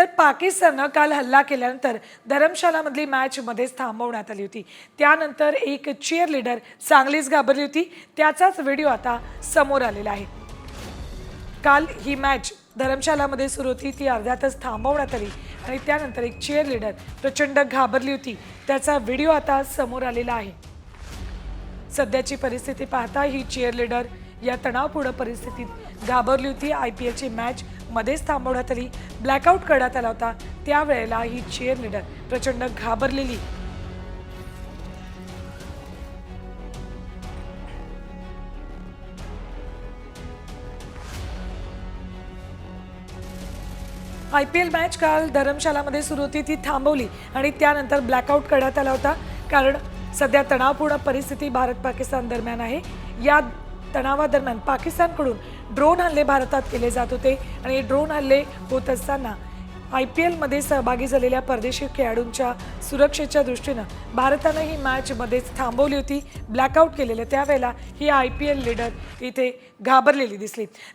तर पाकिस्ताननं काल हल्ला केल्यानंतर धरमशालामधली मॅचमध्येच थांबवण्यात आली होती. त्यानंतर एक चिअर लीडर चांगलीच घाबरली होती. त्याचाच व्हिडिओ आता समोर आलेला आहे. काल ही मॅच धरमशालामध्ये सुरू होती. ती अर्ध्यातच थांबवण्यात आली आणि त्यानंतर एक चिअर लीडर प्रचंड घाबरली होती. त्याचा व्हिडिओ आता समोर आलेला आहे. सध्याची परिस्थिती पाहता ही चिअर लीडर या तणावपूर्ण परिस्थितीत घाबरली होती. आय पी एलची मॅच मध्येच थांबवण्यात आली. ब्लॅकआउट करण्यात आला होता. त्यावेळेला ही चेअर लीडर प्रचंड घाबरलेली. आय पी एल मॅच काल धरमशालामध्ये सुरू होती ती थांबवली आणि त्यानंतर ब्लॅकआउट करण्यात आला होता. कारण सध्या तणावपूर्ण परिस्थिती भारत पाकिस्तान दरम्यान आहे. या तणावादरम्यान पाकिस्तानकडून ड्रोन हल्ले भारतात केले जात होते आणि हे ड्रोन हल्ले होत असताना आय पी एलमध्ये सहभागी झालेल्या परदेशी खेळाडूंच्या सुरक्षेच्या दृष्टीनं भारतानं ही मॅचमध्येच थांबवली होती ब्लॅकआउट केलेलं. त्यावेळेला ही आय पी एल लीडर इथे घाबरलेली दिसली.